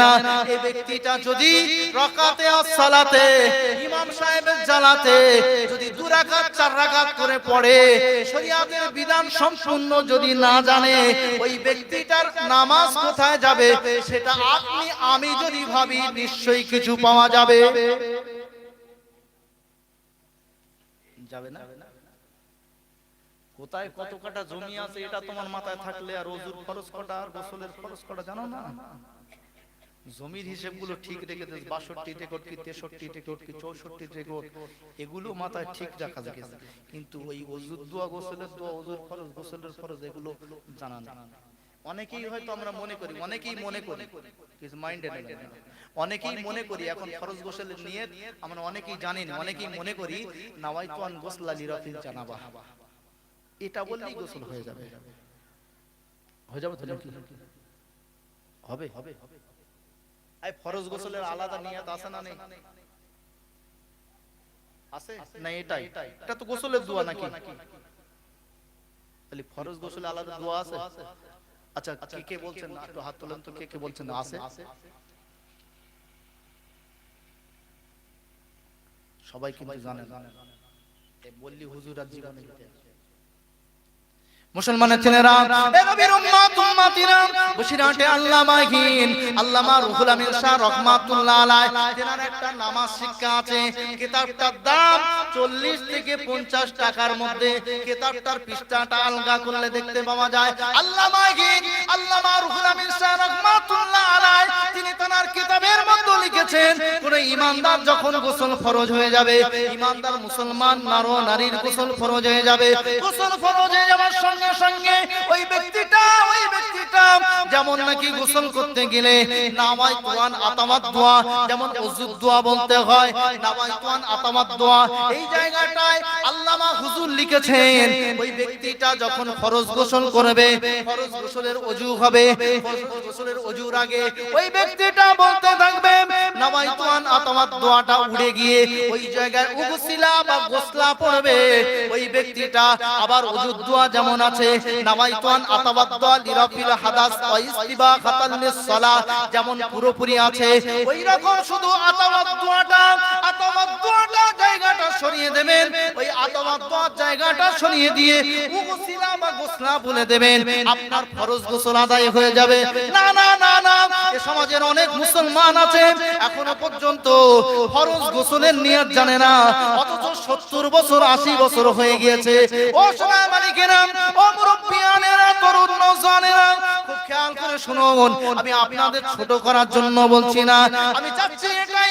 না, এই ব্যক্তিটা যদি রকাতে সালাতে, ইমাম সাহেবের যদি চার করে পড়ে, শরিয়াতের বিধান সম্পূর্ণ যদি না জানে, ওই ব্যক্তিটার নামাজ কোথায় যাবে, সেটা আপনি, আমি যদি ভাবি, নিশ্চয়ই কিছু পাওয়া যাবে। যাবে না? কোথায় কত কাটা জমি আছে, এটা তোমার মাথায় থাকলে আর খরচ কটা আর গোসলের খরচ কটা, জানো না? জমির হিসেবগুলো ঠিক রেখে দেয় বাষট্টি রেকর্ড কি তেষট্টি রেকর্ড কি চৌষট্টি রেকর্ড এগুলো মাথায় ঠিক রাখা যায় কিন্তু ওই ওজুর দোয়া গোসলের দোয়া ওজুর খরচ গোসলের খরচ এগুলো জানা না অনেকেই হয়তো আমরা মনে করি অনেকেই মনে করি। কিছু মাইন্ডে অনেকেই মনে করি এখন ফরজ গোসলের নিয়ে আমরা অনেকেই জানি না অনেকেই মনে করি নাওয়াইতু আন গোসলা লিরাফিল জানাবা। এটা বললেই গোসল হয়ে যাবে। হয়ে যাবে। তো হবে হবে এই ফরজ গোসলের আলাদা নিয়ত আছে না নেই? আছে না এটাই। এটা তো গোসলের দোয়া নাকি? তাহলে ফরজ গোসলে আলাদা দোয়া আছে? আচ্ছা কে কে বলছেন? না একটু হাত তোলেন তো কে কে বলছেন? না আছে? সবাই কিন্তু জানেন। এ বললি হুজুর আর জীবনে মুসলমানের ছেলেরা, এ নবীর উম্মত, উম্মাতিরা, বসিরহাটে আল্লামা হিন আল্লামা রুহুল আমিন শাহ রহমাতুল্লাহ আলাইহি। তেনার একটা নামাজ শিক্ষা আছে, কিতাবটার দাম 40 থেকে 50 টাকার মধ্যে। কিতাবটার পৃষ্ঠাটা আলগা করলে দেখতে পাওয়া যায় আল্লামা হিন আল্লামা রুহুল আমিন শাহ রহমাতুল্লাহ আলাইহি। তিনি তার কিতাবের মধ্যে লিখেছেন, কোন ইমানদার যখন গোসল ফরজ হয়ে যাবে, ইমানদার মুসলমান নারো নারীর গোসল ফরজ হয়ে যাবে। গোসল ফরজ হয়ে যাওয়ার সঙ্গে সঙ্গে সঙ্গে ওই ব্যক্তিটা ওই ব্যক্তিটা যেমন নাকি গোসল করতে গেলে নামাই তুয়ান আতামাত দোয়া, যেমন ওযুদ দোয়া বলতে হয় নামাই তুয়ান আতামাত দোয়া। এই জায়গাটায় আল্লামা হুজুর লিখেছেন, ওই ব্যক্তিটা যখন ফরজ গোসল করবে, ফরজ গোসলের ওযু হবে, ফরজ গোসলের ওযুর আগে ওই ব্যক্তিটা বলতে থাকবে নামাই তুয়ান আতামাত দোয়াটা উড়ে গিয়ে ওই জায়গায় উগসিলা বা গোসলা পড়বে। ওই ব্যক্তিটা আবার ওযুদ দোয়া যেমন আছে নামাইতুন আতাবাদ্দা লিরাফিল হাদাস যেমন পুরোপুরি আছে, ওই রকম শুধু আতাবাদ্দাটা আতাবাদ্দাটা জায়গাটা সরিয়ে দেবেন। ওই আতাবাদ্দা জায়গাটা সরিয়ে দিয়ে উগসিলা বা গোসলা বলে দেবেন। আপনার ফরজ গোসল আদায় হয়ে যাবে। না না না না, এ সমাজের অনেক মুসলমান আছে এখনও পর্যন্ত ফরজ গোসলের নিয়াত জানে না, অথচ 70 বছর 80 বছর হয়ে গিয়েছে। ও সোনা মালিকেরা, ও মুরব্বিয়ানেরা, তরুণ নওজওয়ানেরা খুব খেয়াল করে শুনুন, আমি আপনাদের ছোট করার জন্য বলছি না, আমি চাচ্ছি এটাই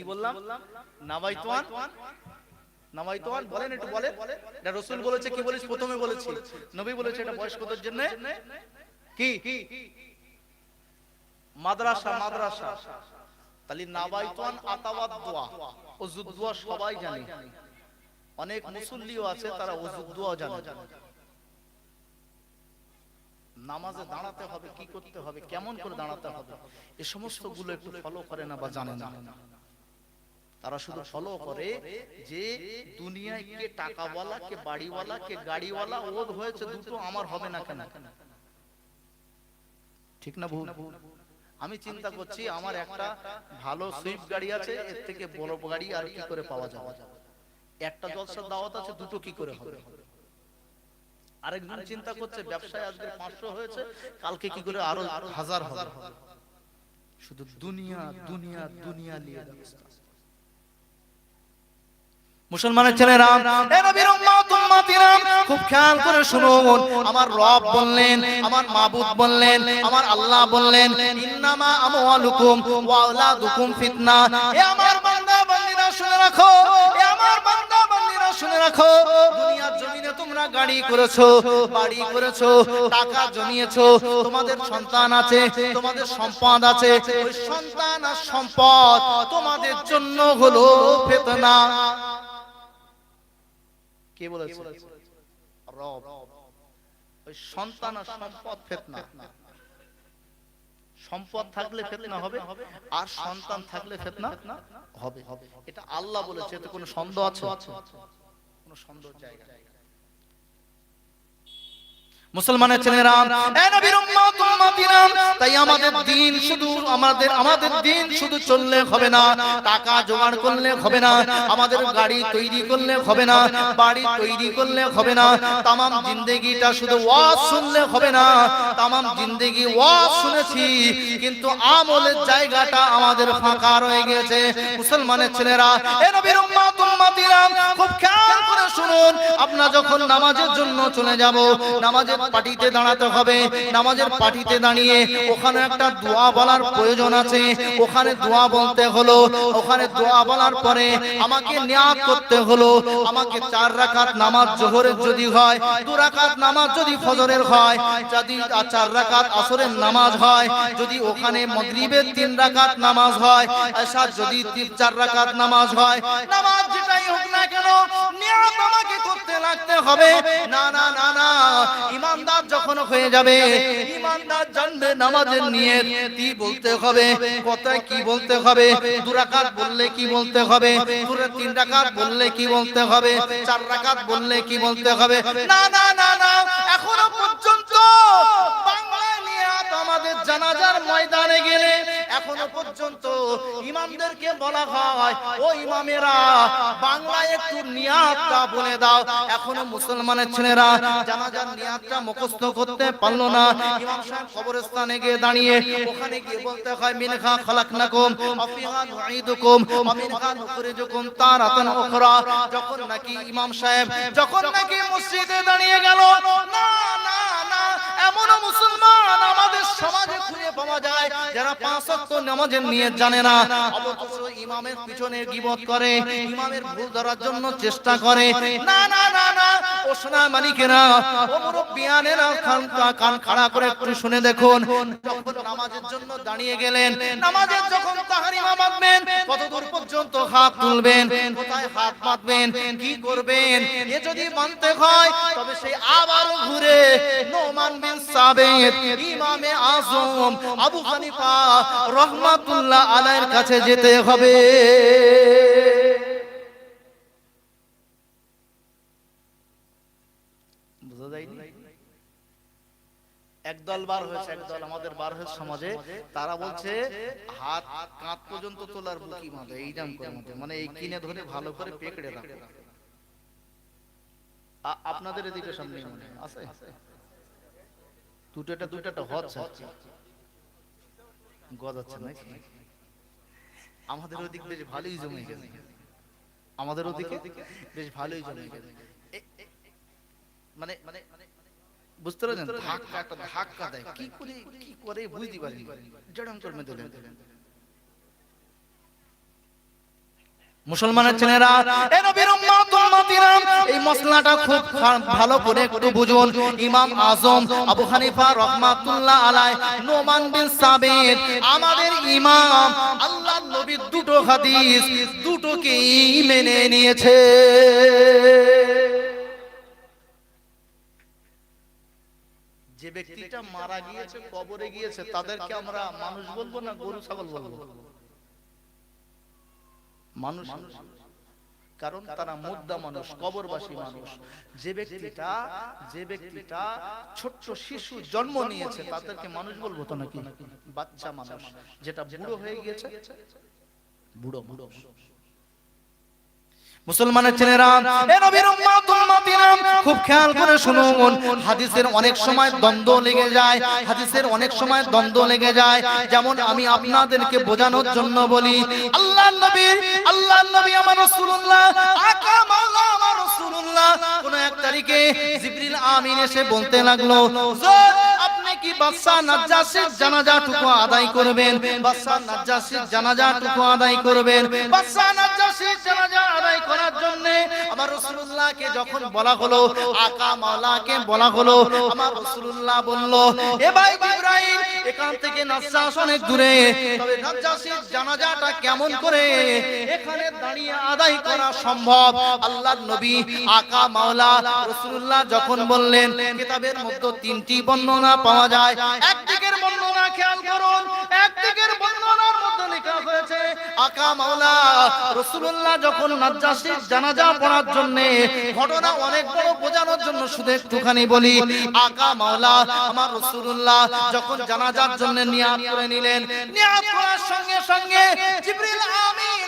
কি বললাম? বলেন একটু, বলেন। এটা রসুল বলেছে, কি প্রথমে নবী বলেছে এটা বয়স্কদের জন্য। কি? মাদ্রাসা মাদ্রাসা। তাহলে দোয়া। দোয়া সবাই জানে। অনেক মুসল্লিও আছে, তারা ওযুদ দোয়া জানে। নামাজে দাঁড়াতে হবে, কি করতে হবে, কেমন করে দাঁড়াতে হবে? এ সমস্তগুলো একটু ফলো করে না বা জানে না তারা শুধু ফলো করে যে দুনিয়ায় কে টাকাওয়ালা কে বাড়িওয়ালা কে গাড়িওয়ালা ওর হয়েছে দুটো আমার হবে না কেন? ঠিক না ভুল? আমি চিন্তা করছি আমার একটা ভালো সুইফট গাড়ি আছে এর থেকে বড় গাড়ি আর কি করে পাওয়া যাবে? একটা জলসার দাওয়াত আছে দুটো কি করে হবে? আরেকজন চিন্তা করছে ব্যবসায় আজকে পাঁচশো হয়েছে কালকে কি করে আরও হাজার হাজার হবে? শুধু দুনিয়া দুনিয়া দুনিয়া নিয়ে ব্যবস্থা মুসলমানের ছেলেরা খুব খেয়াল করে শুনুন। আমার রব বললেন, আমার মাবুদ বললেন, আমার আল্লাহ বললেন ফিতনা। আমার শুনে রাখো। শুনে রাখো। তোমরা গাড়ি করেছ, বাড়ি করেছ জমিয়েছো, তোমাদের সন্তান আছে, তোমাদের সম্পদ আছে। সন্তান আর সম্পদ তোমাদের জন্য হলো ফেতনা। কে বলেছে? রব। ওই সন্তান আর সম্পদ ফেতনা। সম্পদ থাকলে ফেতনা হবে, আর সন্তান থাকলে ফেতনা হবে। এটা আল্লাহ বলেছে, এতে কোনো সন্দেহ আছে? কোনো সন্দেহ জায়গা। মুসলমানের ছেলেরা, এ নবীর উম্মত, উম্মতিরা, তাই আমাদের দিন শুধু আমাদের আমাদের দিন শুধু চললে হবে না। টাকা জোগাড় করলে হবে না, আমাদের গাড়ি তৈরি করলে হবে না, বাড়ি তৈরি করলে হবে না, তামাম জিন্দেগিটা শুধু ওয়াজ শুনলে হবে না, তামাম জিন্দেগি ওয়াজ শুনেছি, কিন্তু আমলের জায়গাটা আমাদের ফাঁকা রয়ে গেছে। মুসলমানের ছেলেরা, এ নবীর উম্মত খুব খেয়াল করে শুনুন আপনারা যখন নামাজের জন্য চলে যাব, নামাজের পাটিতে দাঁড়াতে হবে, নামাজের পাটিতে দাঁড়িয়ে ওখানে একটা দোয়া বলার প্রয়োজন আছে। ওখানে দোয়া বলতে হলো, ওখানে দোয়া বলার পরে আমাকে নিয়াত করতে হলো। আমাকে চার রাকাত নামাজ জোহরের যদি হয়, দু রাকাত নামাজ যদি ফজরের হয়, যদি চার রাকাত আসরের নামাজ হয়, যদি ওখানে মাগরিবের তিন রাকাত নামাজ হয়, এশার যদি চার রাকাত নামাজ হয়, নামাজ যেটাই হোক না কেন লাগতে হবে। না না না না। ইমানদার যখন হয়ে যাবে, ইমানদার জানবে নামাজের নিয়ত কি বলতে হবে, কথায় কি বলতে হবে, দু রাকাত বললে কি বলতে হবে তিন রাকাত বললে কি বলতে হবে, চার রাকাত বললে কি বলতে হবে। না না না না। পর্যন্ত ইমামদেরকে বলা হয়, ও ইমামেরা, বাংলায় একটু নিয়াতটা বলে দাও। এখনও মুসলমানের ছেলেরা জানাজার নিয়াতটা মুখস্থ করতে পারল না। ইমাম সাহেব কবরস্থানে গিয়ে দাঁড়িয়ে ওখানে গিয়ে বলতে হয়, মিনহা খালাকনাকুম, অফিহা নুঈদুকুম, অমিনহা নুখরিজুকুম তারাতান উখরা। যখন নাকি ইমাম সাহেব, যখন নাকি মসজিদে দাঁড়িয়ে গেল, না না না এমনও মুসলমান আমাদের সমাজে খুঁজে পাওয়া যায় যারা পাঁচ ওয়াক্ত নামাজের নিয়ত জানে না ইমামের পিছনে গীবত করে, ইমামের ভুল ধরার জন্য চেষ্টা করে। না না না না ঘুরে বিন সাবেত ইমামে আজম আবু হানিফা রহমাতুল্লাহ আলাইহির কাছে যেতে হবে। একদল বার হয়েছে, একদল আমাদের বার হয়েছে সমাজে, তারা বলছে, হাত কাঁধ পর্যন্ত তোলার বুকি মাথে এইরকম করে মাথে মানে এই কিনে ধরে ভালো করে পেকড়ে রাখো। আপনাদের এদিকে সামনে মনে আছে? দুটোটা দুটোটা হচ্ছে। গজাচ্ছে নাকি? আমাদের ওদিক বেশ ভালোই জমে গেছে। আমাদের ওদিকে বেশ ভালোই জমে গেছে। মানে মানে বুঝতে পারছেন ধাক্কা দেয়। কি করে কি করে বুঝতে পারি জড়ম করে মেতে দিলেন মুসলমানের ছেলেরা এ নবীর এই মশলাটা খুব ভালো করে একটু বুঝুন। ইমাম আজম, আবু হানিফা রহমাতুল্লাহ আলাই নোমান বিন সাবিত, আমাদের ইমাম আল্লাহর নবীর দুটো হাদিস, দুটোকেই মেনে নিয়েছে। যে ব্যক্তিটা মারা গিয়েছে, কবরে গিয়েছে, তাদেরকে আমরা মানুষ বলব না গরু, ছাগল বলব? মানুষ কারণ তারা মুদ্দা মানুষ কবরবাসী মানুষ। যে ব্যক্তিটা যে ব্যক্তিটা ছোট্ট শিশু জন্ম নিয়েছে তাদেরকে মানুষ বলব তো নাকি? বাচ্চা মানুষ যেটা বুড়ো হয়ে গিয়েছে। বুড়ো বুড়ো মুসলমানের ছেলেরা, এ নবীর উম্মত উম্মতিরা খুব খেয়াল করে শুনুন, হাদিসের অনেক সময় দ্বন্দ্ব লেগে যায়, হাদিসের অনেক সময় দ্বন্দ্ব লেগে যায়, যেমন আমি আপনাদেরকে বোঝানোর জন্য বলি, আল্লাহর নবী আল্লাহর নবী আমার রাসূলুল্লাহ, আকা মাওলা আমার রাসূলুল্লাহ। কোন এক তারিখে জিবরিল আমিন এসে বলতে লাগল কি বাদশা নাজ্জাসির আদায় করবেন। বাদশা নাজ্জাসির আদায় করবেন। আমার বলা হলো আমার অনেক দূরে। জানাজাটা কেমন করে? এখানে দাঁড়িয়ে আদায় করা সম্ভব। নবী আকা মাওলা যখন বললেন, কিতাবের তিনটি বর্ণনা পাওয়া যায় একদিকের বর্ণনা খেয়াল করুন একদিকের বর্ণনার মধ্যে লেখা হয়েছে, আকা মাওলা, রাসূলুল্লাহ যখন নাজ্জাসির জানাজা পড়ার জন্য ঘটনা অনেক বড় বোঝানোর জন্য শুধু একটুখানি বলি, আকা মাওলা, আমার রাসূলুল্লাহ যখন জানাজার জন্য নিয়াত করে নিলেন, নিয়াত করার সঙ্গে সঙ্গে জিবরিল আমিন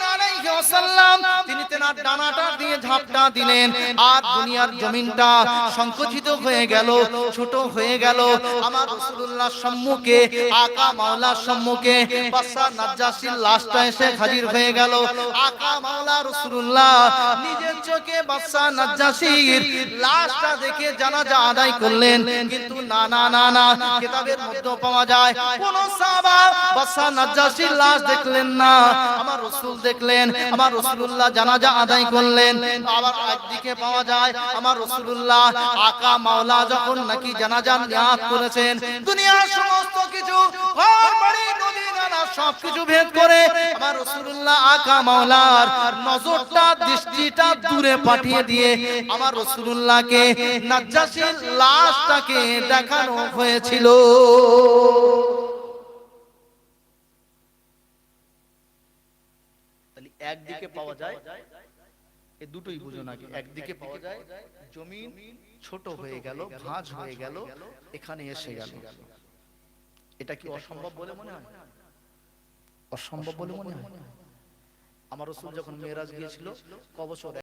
আমার আদায় করলেন। কিন্তু না না না না, কিতাবের মধ্যে পাওয়া যায়, কোন লাশ দেখলেন না। আমার রাসূল দেখলেন আমার রাসূলুল্লাহ জানাজা আদায় করলেন। আবার একদিকে পাওয়া যায়, আমার রাসূলুল্লাহ আকা মাওলা যখন নাকি জানাজা নিয়াত করেছেন, দুনিয়ার সমস্ত কিছু সবকিছু ভেদ করে আমার রাসূলুল্লাহ আকা মাওলার নজরটা, দৃষ্টিটা দূরে পাঠিয়ে দিয়ে আমার রাসূলুল্লাহকে নাজ্জাসির লাশটাকে দেখানো হয়েছিল তাহলে একদিকে পাওয়া যায় এ দুটোই বুঝো নাকি? একদিকে পাওয়া যায় জমিন ছোট হয়ে গেল ভাঁজ হয়ে গেল এখানে এসে গেল। এটা কি অসম্ভব বলে মনে হয়? অসম্ভব বলে মনে হয়? আমার রসুল যখন মেয়েরাজ গিয়েছিল ক বছর